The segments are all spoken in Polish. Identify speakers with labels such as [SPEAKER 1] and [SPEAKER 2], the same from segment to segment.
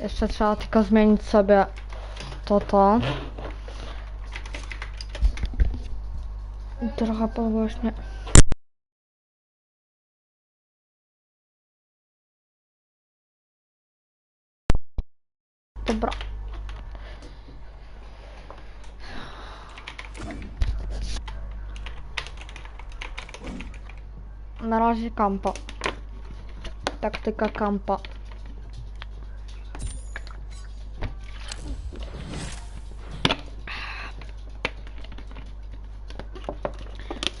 [SPEAKER 1] Jeszcze trzeba tylko zmienić sobie to to. Trochę podgłośnie. Dobra. Na razie kampa. Taktyka kampa.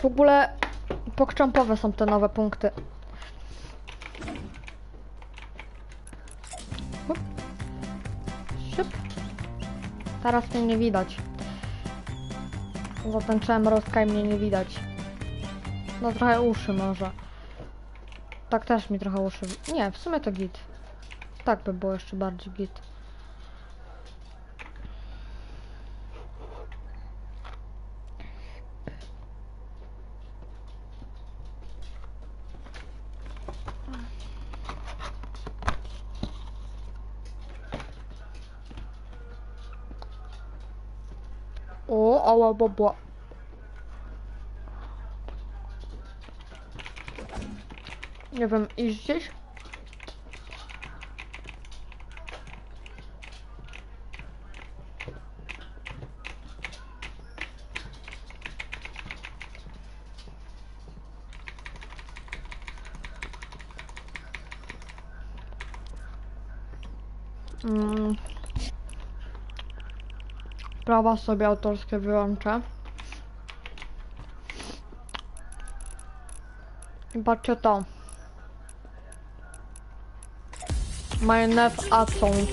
[SPEAKER 1] Ogóle pokczampowe są te nowe punkty. Siup. Teraz mnie nie widać. Zatańczyłem rozka i mnie nie widać. No trochę uszy może. Tak też mi trochę uszy. Nie, w sumie to git. Tak by było jeszcze bardziej git. Ała, bobła. Nie wiem, iść gdzieś? Mm. Prawa sobie autorskie wyłączę. I patrzcie to. Nef account.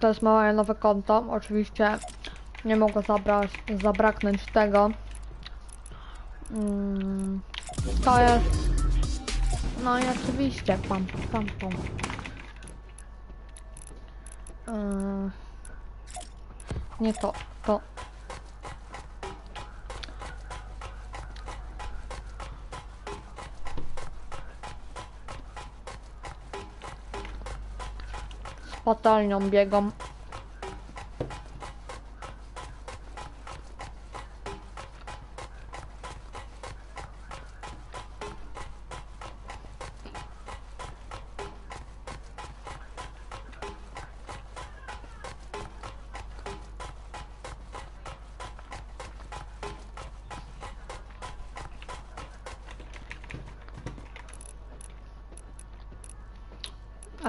[SPEAKER 1] To jest moje nowe konto. Oczywiście nie mogło zabrać, zabraknąć tego. Mm, to jest. No i oczywiście, pam, pam, pam. Yy, nie to, to. Z patelnią biegam.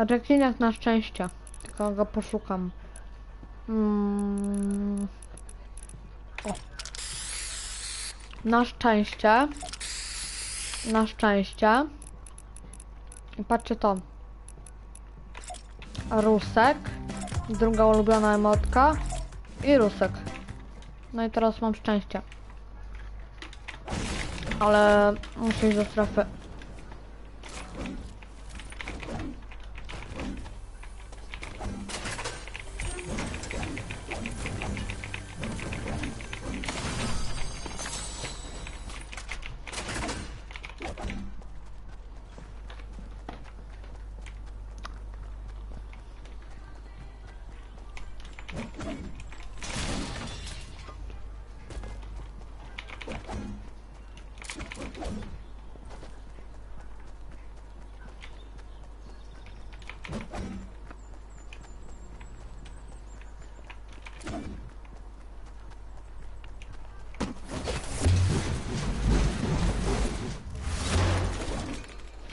[SPEAKER 1] Rekinek na szczęście. Tylko go poszukam. Mm. O. Na szczęście. Na szczęście. I patrzcie to. Rusek. Druga ulubiona emotka. I rusek. No i teraz mam szczęście. Ale muszę iść do strefy.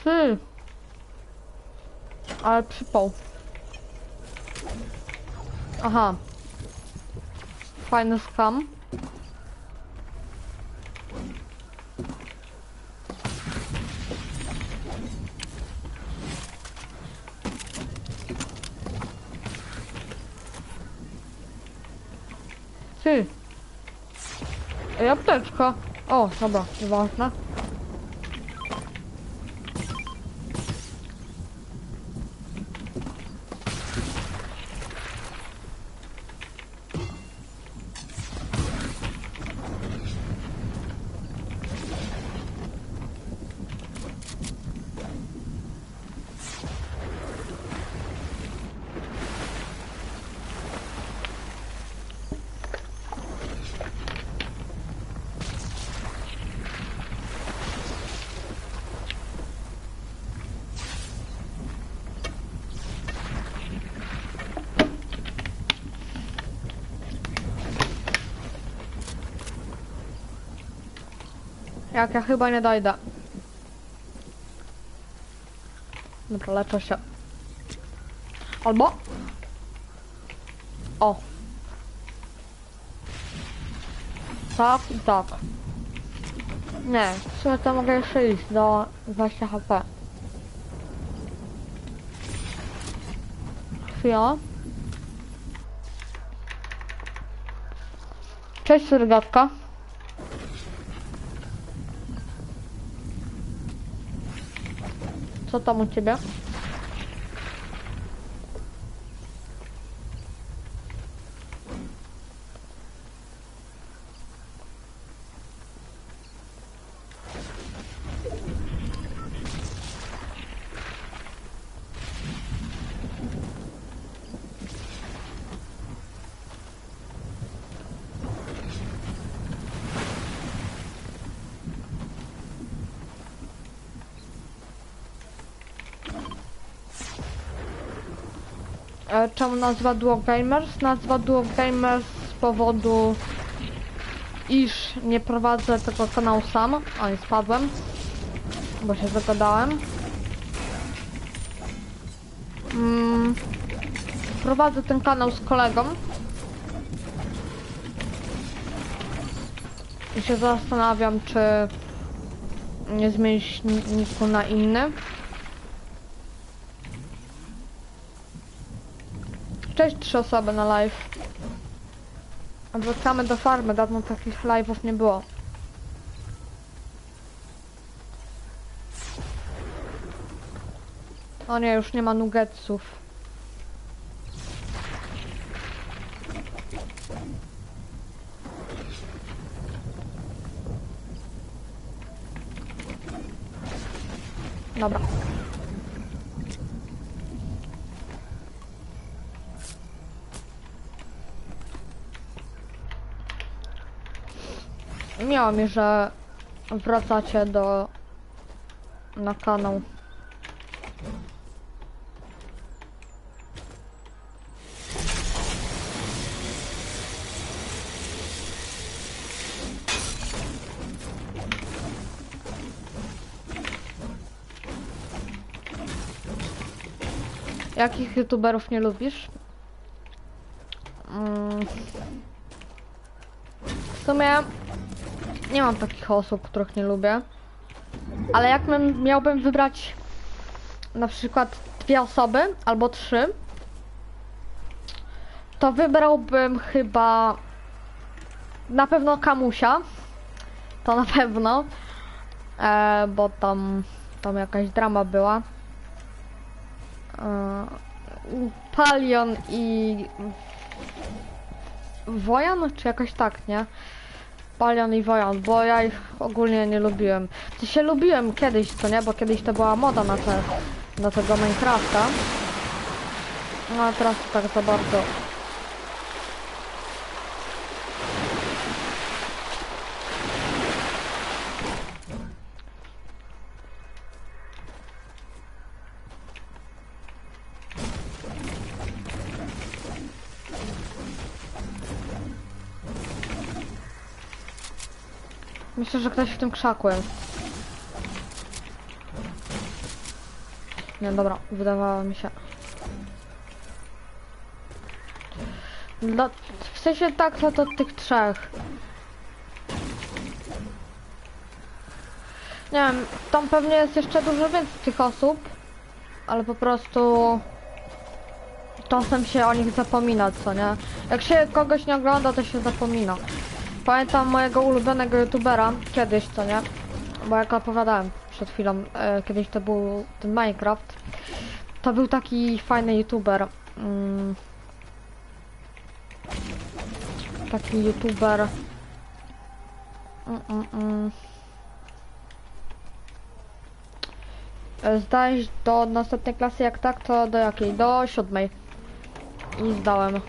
[SPEAKER 1] Hmm. Ale przypał. Aha. Fajny skam. Ty. Ej, apteczka. O, dobra, nieważne. Jak ja chyba nie dojdę. Dobra, leczę się. Albo... O. Tak i tak. Nie, w sumie to mogę jeszcze iść do 20 HP. Chwila. Cześć, surgatka. Co tam E, Czemu nazwa Duo Gamers? Nazwa Duo Gamers z powodu iż nie prowadzę tego kanału sam, a nie spadłem, bo się zagadałem. Mm, prowadzę ten kanał z kolegą i się zastanawiam, czy nie zmienić ni- niku na inny. Cześć, trzy osoby na live. Wracamy do farmy, dawno takich live'ów nie było. O nie, już nie ma nuggetsów. Dobra. Miało mi, że wracacie do na kanał. Jakich youtuberów nie lubisz? Mm. W sumie nie mam takich osób, których nie lubię. Ale jak bym- miałbym wybrać na przykład dwie osoby albo trzy, to wybrałbym chyba na pewno Kamusia. To na pewno. E, bo tam, tam jakaś drama była. E, Palion i Wojan, czy jakoś tak, nie? Palion i Wojan, bo ja ich ogólnie nie lubiłem. To się lubiłem kiedyś, co nie? Bo kiedyś to była moda na, te, na tego Minecrafta. No a teraz tak za bardzo. Myślę, że ktoś w tym krzaku jest. Nie, dobra, wydawało mi się. No, w sensie tak, no to tych trzech. Nie wiem, tam pewnie jest jeszcze dużo więcej tych osób, ale po prostu czasem się o nich zapomina, co nie? Jak się kogoś nie ogląda, to się zapomina. Pamiętam mojego ulubionego youtubera kiedyś, co nie? Bo jak opowiadałem przed chwilą, e, kiedyś to był ten Minecraft. To był taki fajny youtuber. Mm, taki youtuber. Mm, mm, mm. E, Zdałeś do następnej klasy, jak tak, to do jakiej? Do siódmej. I zdałem.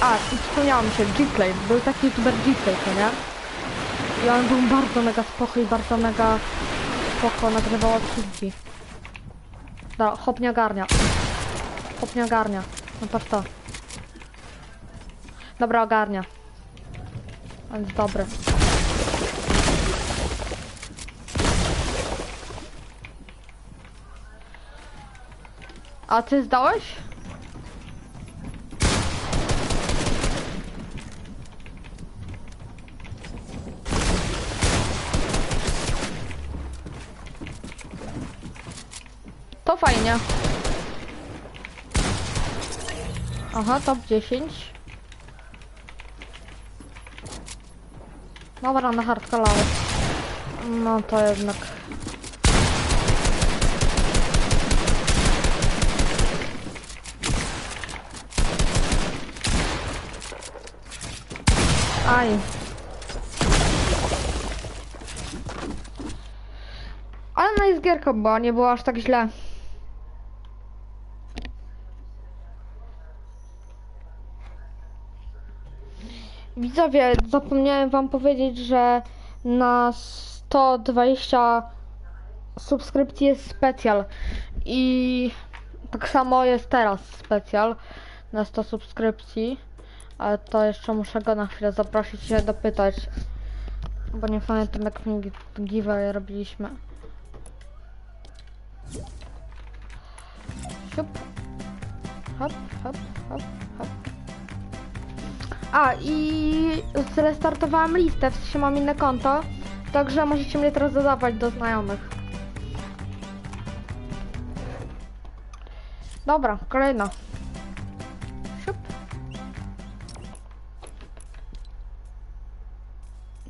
[SPEAKER 1] A, i przypomniało mi się, Gplay, był taki youtuber Gplay, co nie? I on był bardzo mega spoko i bardzo mega spoko nagrywał odcinki. Da, hop nie ogarnia. Hop nie ogarnia. No patrz to. Dobra, ogarnia. On jest dobry. A ty zdałeś? To fajnie. Aha, top 10. Dobra, na hardcore. No to jednak. Aj. Ale no gierka była, nie było aż tak źle. Widzowie, zapomniałem wam powiedzieć, że na 120 subskrypcji jest specjal i tak samo jest teraz specjal na 100 subskrypcji, ale to jeszcze muszę go na chwilę zaprosić i się dopytać, bo nie pamiętam jak giveaway robiliśmy. Siup. Hop, hop, hop, hop. A i zrestartowałem listę, w sensie mam inne konto, także możecie mnie teraz dodawać do znajomych. Dobra, kolejna. Siup.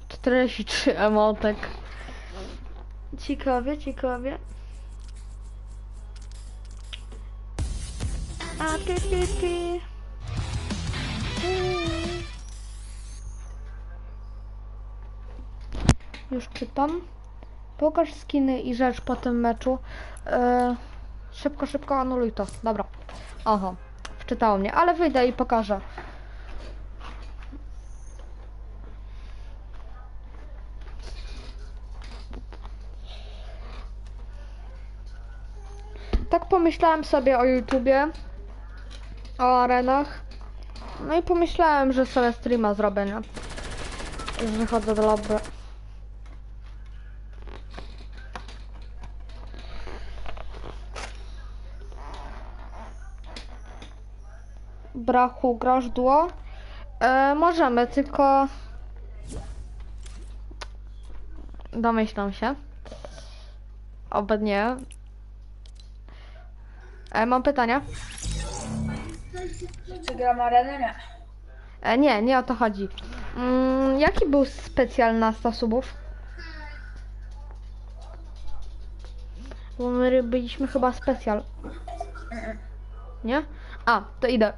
[SPEAKER 1] 43 emotek. Ciekawie, ciekawie. A ty, ty, ty. Już czytam. Pokaż skiny i rzecz po tym meczu. E, szybko, szybko anuluj to. Dobra. Oho. Wczytało mnie, ale wyjdę i pokażę. Tak pomyślałem sobie o YouTubie, o arenach. No i pomyślałem, że sobie streama zrobię, nie? Już wychodzę do lobby. Brachu, grasz duo? E, możemy, tylko... Domyślam się. Oby nie. E, mam pytania?
[SPEAKER 2] Czy gram arenę? Nie.
[SPEAKER 1] E, nie, nie o to chodzi. Mm, jaki był specjal na 100 subów? Bo my byliśmy chyba specjal. Nie? A, to idę.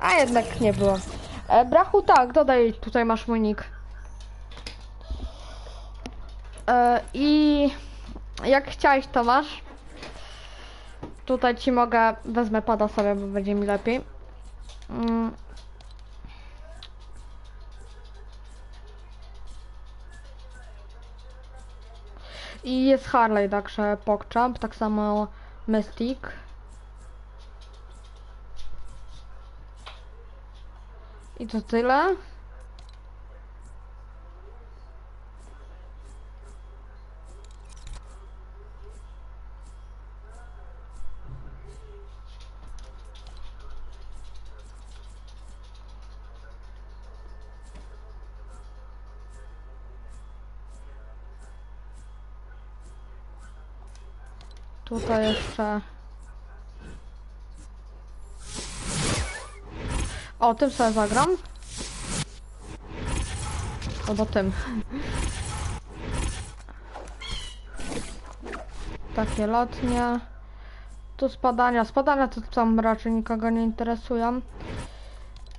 [SPEAKER 1] A jednak nie było. E, brachu, tak, dodaj, tutaj masz mój nick. E, I jak chciałeś, to masz. Tutaj ci mogę, wezmę pada sobie, bo będzie mi lepiej. Mm. I jest Harley, także PogChamp, tak samo Mystic. I to tyle. Tutaj jeszcze. O, tym sobie zagram. Albo tym. Takie lotnie. Tu spadania. Spadania to tam raczej nikogo nie interesują.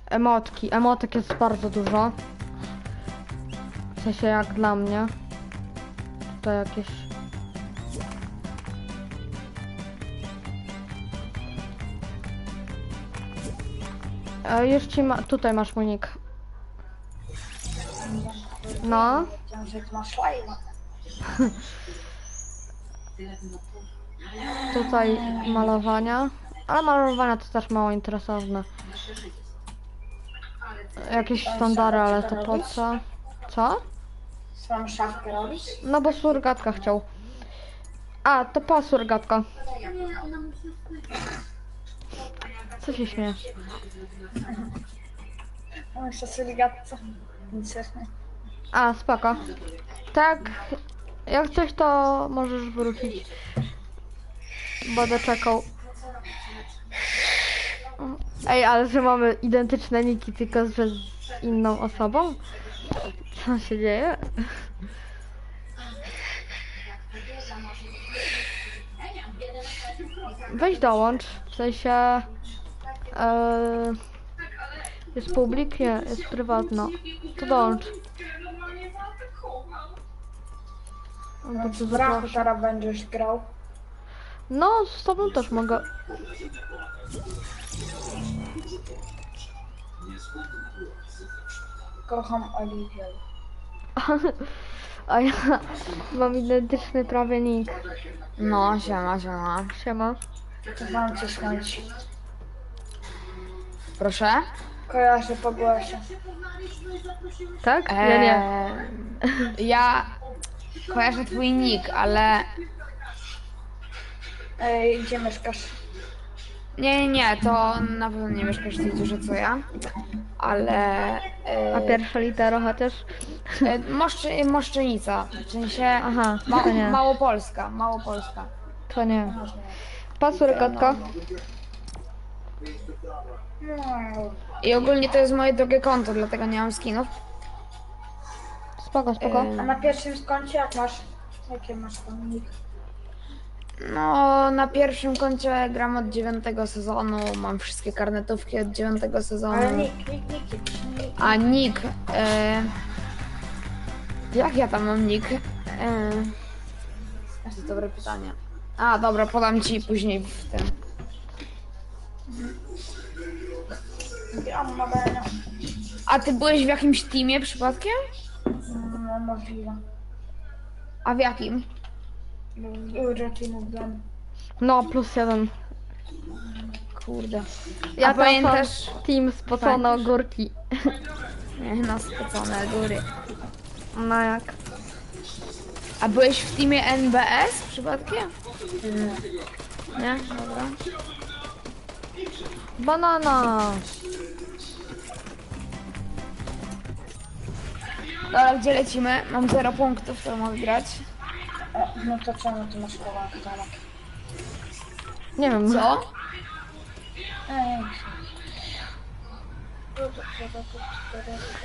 [SPEAKER 1] Emotki. Emotek jest bardzo dużo. W sensie jak dla mnie. Tutaj jakieś... E, już ma... Tutaj masz mój nick. No. Tutaj malowania. Ale malowania to też mało interesowne. Jakieś standardy, ale to po co? Co?
[SPEAKER 2] Swoją szafkę robisz?
[SPEAKER 1] No bo surgatka chciał. A, to pasur, gadka. Co się śmiesz?
[SPEAKER 2] Mam jeszcze syligatce. Nic też nie.
[SPEAKER 1] A, spoko. Tak, jak coś to możesz wrócić. Będę czekał. Ej, ale że mamy identyczne niki, tylko że z inną osobą? Co się dzieje? Weź dołącz, w sensie... E, jest publik? Nie, jest prywatno. To dołącz. Albo cię
[SPEAKER 2] W rachu
[SPEAKER 1] zaproszę.
[SPEAKER 2] teraz będziesz grał.
[SPEAKER 1] No, z tobą też mogę.
[SPEAKER 2] Kocham Oliwię.
[SPEAKER 1] A ja mam identyczny prawie nick.
[SPEAKER 3] No, siema, siema.
[SPEAKER 1] Siema.
[SPEAKER 2] Kocham cię śmiać.
[SPEAKER 3] Proszę?
[SPEAKER 2] Kojarzę po głosie.
[SPEAKER 1] Tak? Ja nie.
[SPEAKER 3] Eee, Ja kojarzę twój nick, ale...
[SPEAKER 2] Ej, gdzie mieszkasz?
[SPEAKER 3] Nie, nie, nie, to na pewno nie mieszkasz w tej dziurze co ja. Ale... e,
[SPEAKER 1] A pierwsza litera chociaż?
[SPEAKER 3] e, Moszczy, Moszczenica, w sensie...
[SPEAKER 1] Aha,
[SPEAKER 3] Ma,
[SPEAKER 1] to nie.
[SPEAKER 3] Małopolska, Małopolska.
[SPEAKER 1] To nie. Pasur gadka.
[SPEAKER 2] No,
[SPEAKER 3] I ogólnie to jest moje drugie konto, dlatego nie mam skinów.
[SPEAKER 1] Spoko, spoko.
[SPEAKER 2] A na pierwszym skoncie jak masz? Jakie masz tam nick?
[SPEAKER 3] No, na pierwszym koncie gram od dziewiątego sezonu, mam wszystkie karnetówki od dziewiątego sezonu.
[SPEAKER 2] Ale nick, nick, nick, nick.
[SPEAKER 3] A nick. E... Jak ja tam mam nick? E... To jest dobre pytanie. A, dobra, podam ci później w tym. A ty byłeś w jakimś teamie przypadkiem?
[SPEAKER 2] No, możliwe.
[SPEAKER 3] A w jakim?
[SPEAKER 2] Raczej mówiłem.
[SPEAKER 1] No, plus jeden.
[SPEAKER 3] Kurde.
[SPEAKER 1] Ja
[SPEAKER 3] A pamiętasz?
[SPEAKER 1] team spocone ogórki.
[SPEAKER 3] Nie, na spocone góry.
[SPEAKER 1] No jak?
[SPEAKER 3] A byłeś w teamie NBS przypadkiem? Nie? Dobra.
[SPEAKER 1] Banana.
[SPEAKER 3] Dobra, gdzie lecimy? Mam 0 punktów, to mogę grać.
[SPEAKER 2] O, no to czemu ty masz kawałek Tomek?
[SPEAKER 1] Nie wiem.
[SPEAKER 3] Co?
[SPEAKER 2] Ej,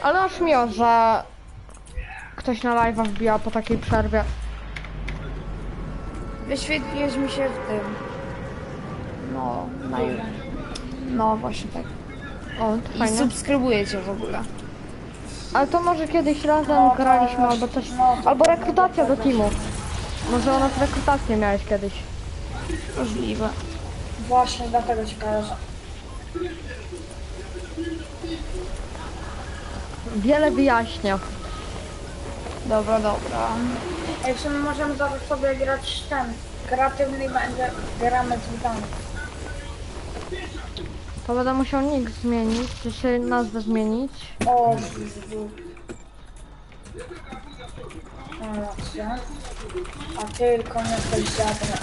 [SPEAKER 1] Ale aż miło, że ktoś na live'a wbija po takiej przerwie.
[SPEAKER 3] Wyświetliłeś mi się w tym. No, na. No, właśnie tak.
[SPEAKER 1] O, to
[SPEAKER 3] I
[SPEAKER 1] fajnie.
[SPEAKER 3] subskrybuję cię w ogóle.
[SPEAKER 1] Ale to może kiedyś razem graliśmy albo coś. Albo rekrutacja do teamu. Może u nas rekrutację miałeś kiedyś.
[SPEAKER 3] Możliwe.
[SPEAKER 2] Właśnie dlatego ci kojarzę.
[SPEAKER 1] Wiele wyjaśnia.
[SPEAKER 3] Dobra, dobra.
[SPEAKER 2] Ej, w sumie możemy zaraz sobie grać ten. Kreatywny będzie gramy z widami.
[SPEAKER 1] To będę musiał nick zmienić, czy się nazwę zmienić.
[SPEAKER 2] O, Jezu. A tylko nie coś żadne.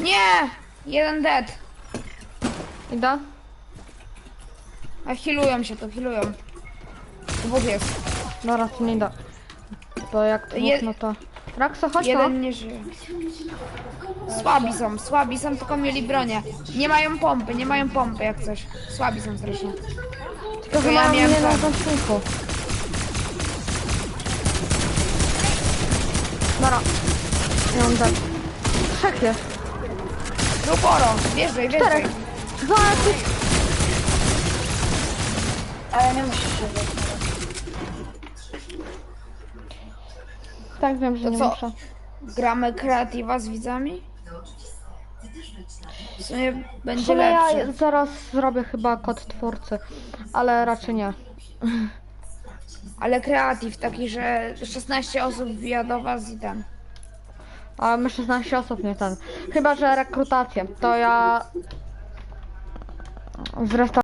[SPEAKER 3] Nie! Jeden dead.
[SPEAKER 1] Idę?
[SPEAKER 3] A healują się to, healują. Dwóch jest.
[SPEAKER 1] Dobra, to nie idę. Bo jak to
[SPEAKER 3] Je-
[SPEAKER 1] no to... Raksa, chodź
[SPEAKER 3] Jeden nie żyje. Słabi są, słabi są, tylko mieli bronię. Nie mają pompy, nie mają pompy jak coś. Słabi są strasznie.
[SPEAKER 1] Tylko,
[SPEAKER 3] ja miałem
[SPEAKER 1] na. Dobra. Nie mam tak. Trzech jest.
[SPEAKER 3] No poro, wjeżdżaj, wjeżdżaj.
[SPEAKER 1] Czterech. Dwa jakieś...
[SPEAKER 2] Ale nie musisz się wyjść.
[SPEAKER 1] Tak, wiem, że
[SPEAKER 3] To
[SPEAKER 1] nie
[SPEAKER 3] co?
[SPEAKER 1] muszę.
[SPEAKER 3] Gramy kreatywa z widzami? W sumie będzie
[SPEAKER 1] ja
[SPEAKER 3] lepszy.
[SPEAKER 1] zaraz zrobię chyba kod twórcy, ale raczej nie.
[SPEAKER 3] Ale kreatyw taki, że 16 osób wbija do was i ten.
[SPEAKER 1] A my 16 osób nie ten. Chyba, że rekrutację. To ja... Zresztą